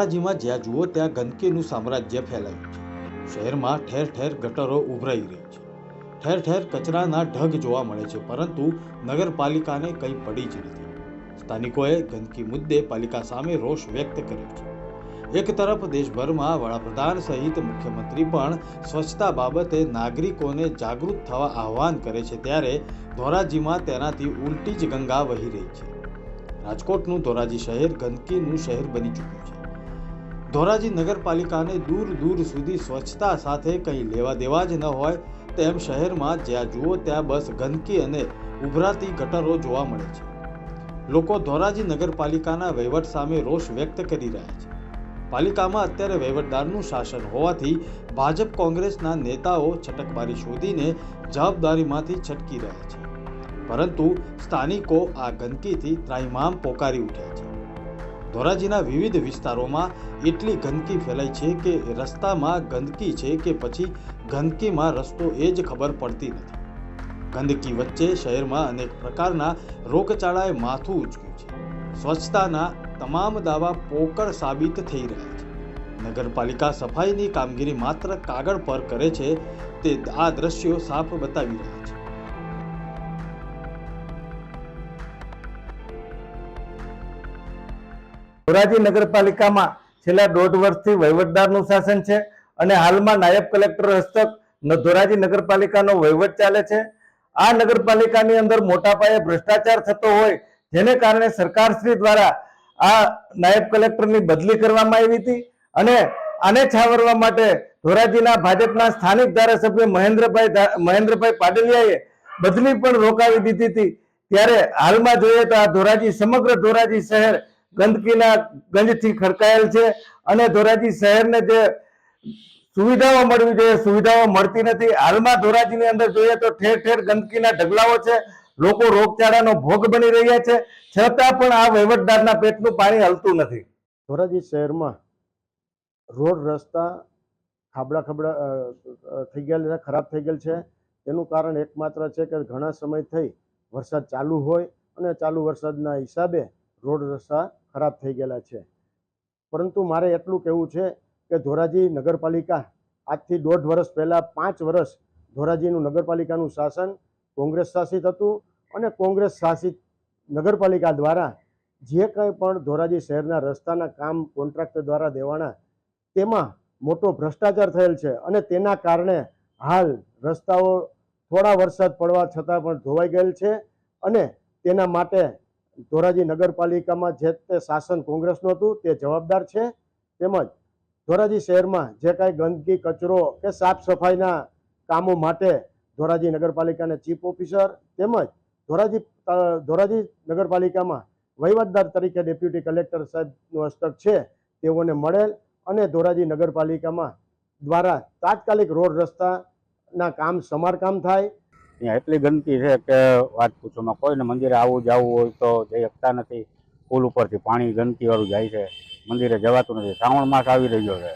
ધોરાજીમાં જ્યાં જુઓ ત્યાં ગંદકીનું સામ્રાજ્ય ફેલાયું છે. શહેરમાં ઠેર ઠેર ગટરો ઉભરાઈ રહી છે. ઠેર ઠેર કચરાના ઢગ જોવા મળે છે, પરંતુ નગરપાલિકાને કંઈ પડી જ નથી. સ્થાનિકોએ ગંદકી મુદ્દે પાલિકા સામે રોષ વ્યક્ત કર્યો છે. એક તરફ દેશભરમાં વડાપ્રધાન સહિત મુખ્યમંત્રી પણ સ્વચ્છતા બાબતે નાગરિકોને જાગૃત થવા આહવાન કરે છે ત્યારે ધોરાજીમાં તેનાથી ઉલટી જ ગંગા વહી રહી છે. રાજકોટનું ધોરાજી શહેર ગંદકીનું શહેર બની ચૂક્યું છે. ધોરાજી નગરપાલિકાને દૂર દૂર સુધી સ્વચ્છતા સાથે કંઈ લેવા દેવા જ ન હોય તેમ શહેરમાં જ્યાં જુઓ ત્યાં બસ ગંદકી અને ઉભરાતી ગટરો જોવા મળે છે. લોકો ધોરાજી નગરપાલિકાના વહીવટ સામે રોષ વ્યક્ત કરી રહ્યા છે. પાલિકામાં અત્યારે વહીવટદારનું શાસન હોવાથી ભાજપ કોંગ્રેસના નેતાઓ છટકબારી શોધીને જવાબદારીમાંથી છટકી રહ્યા છે. પરંતુ સ્થાનિકો આ ગંદકીથી ત્રાહિમામ પોકારી ઉઠ્યા છે. ધોરાજીના વિવિધ વિસ્તારોમાં એટલી ગંદકી ફેલાઈ છે કે રસ્તામાં ગંદકી છે કે પછી ગંદકીમાં રસ્તો એ જ ખબર પડતી નથી. ગંદકી વચ્ચે શહેરમાં અનેક પ્રકારના રોગચાળાએ માથું ઉચક્યું છે. સ્વચ્છતાના તમામ દાવા પોકળ સાબિત થઈ રહ્યા છે. નગરપાલિકા સફાઈની કામગીરી માત્ર કાગળ પર કરે છે, તે આ દ્રશ્યો સાફ બતાવી રહ્યા છે. ધોરાજી નગરપાલિકામાં છેલ્લા દોઢ વર્ષથી વહીવટદારનું શાસન છે અને હાલમાં નાયબ કલેક્ટર હસ્તક ધોરાજી નગરપાલિકાનો વહીવટ ચાલે છે. આ નગરપાલિકાની અંદર મોટા પાયે ભ્રષ્ટાચાર થતો હોય જેને કારણે સરકારશ્રી દ્વારા આ નાયબ કલેક્ટરની બદલી કરવામાં આવી હતી અને આને છાવરવા માટે ધોરાજીના ભાજપના સ્થાનિક ધારાસભ્ય મહેન્દ્રભાઈ મહેન્દ્રભાઈ પાડલિયાએ બદલી પણ રોકાવી દીધી હતી. ત્યારે હાલમાં જોઈએ તો આ ધોરાજી, સમગ્ર ધોરાજી શહેર ગંદકીના ગંજથી ખડકાયેલ છે અને ધોરાજી શહેરને જે સુવિધાઓ મળવી જોઈએ, સુવિધાઓ મળતી નથી. હાલમાં ધોરાજીની અંદર જોઈએ તો ઠેર ઠેર ગંદકીના ઢગલાઓ છે. લોકો રોગચાળાનો ભોગ બની રહ્યા છે. છતાં પણ આ વહીવટદારના પેટનું પાણી હલતું નથી. ધોરાજી શહેરમાં રોડ રસ્તા ખાબડા ખાબડા થઈ ગયેલ છે, ખરાબ થઈ ગયેલ છે. તેનું કારણ એકમાત્ર છે કે ઘણા સમય થઈ વરસાદ ચાલુ હોય અને ચાલુ વરસાદના હિસાબે રોડ રસ્તા ખરાબ થઈ ગયેલા છે. પરંતુ મારે એટલું કહેવું છે કે ધોરાજી નગરપાલિકા આજથી દોઢ વર્ષ પહેલાં પાંચ વર્ષ ધોરાજીનું નગરપાલિકાનું શાસન કોંગ્રેસ શાસિત હતું અને કોંગ્રેસ શાસિત નગરપાલિકા દ્વારા જે કંઈ પણ ધોરાજી શહેરના રસ્તાના કામ કોન્ટ્રાક્ટર દ્વારા દેવાના તેમાં મોટો ભ્રષ્ટાચાર થયેલ છે અને તેના કારણે હાલ રસ્તાઓ થોડા વરસાદ પડવા છતાં પણ ધોવાઈ ગયેલ છે અને તેના માટે ધોરાજી નગરપાલિકામાં જે તે શાસન કોંગ્રેસનું હતું, તે જવાબદાર છે. તેમજ ધોરાજી શહેરમાં જે કાંઈ ગંદકી, કચરો કે સાફ સફાઈના કામો માટે ધોરાજી નગરપાલિકાના ચીફ ઓફિસર તેમજ ધોરાજી ધોરાજી નગરપાલિકામાં વહીવટદાર તરીકે ડેપ્યુટી કલેક્ટર સાહેબનું હસ્તક છે, તેઓને મળેલ અને ધોરાજી નગરપાલિકામાં દ્વારા તાત્કાલિક રોડ રસ્તાના કામ, સમારકામ થાય. ત્યાં એટલી ગંદકી છે કે વાત પૂછોમાં કોઈને મંદિરે આવવું જવું હોય તો જઈ શકતા નથી. પુલ ઉપરથી પાણી ગંદકીવાળું જાય છે. મંદિરે જવાતું નથી. શ્રાવણ માસ આવી રહ્યો છે.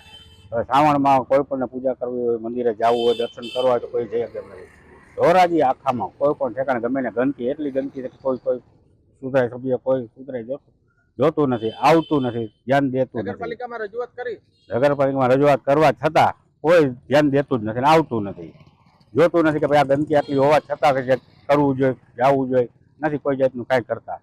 હવે શ્રાવણમાં કોઈ પણને પૂજા કરવી હોય મંદિરે જવું હોય દર્શન કરવા હોય તો કોઈ જઈ શકે નથી. ધોરાજી આખામાં કોઈ પણ ઠેકાણે ગમે ને ગંદકી એટલી ગંદકી છે કે કોઈ કોઈ સુધરાય સભ્ય કોઈ સુધરાય જોતું જોતું નથી આવતું નથી ધ્યાન દેતું નથી. નગરપાલિકામાં રજૂઆત કરી? નગરપાલિકામાં રજૂઆત કરવા છતાં કોઈ ધ્યાન દેતું જ નથી આવતું નથી. જોતું નથી કે ભાઈ આ ગંદકી આટલી હોવા છતાં કે કરવું જોઈએ, જવું જોઈએ. નથી કોઈ જાતનું કાંઈ કરતા.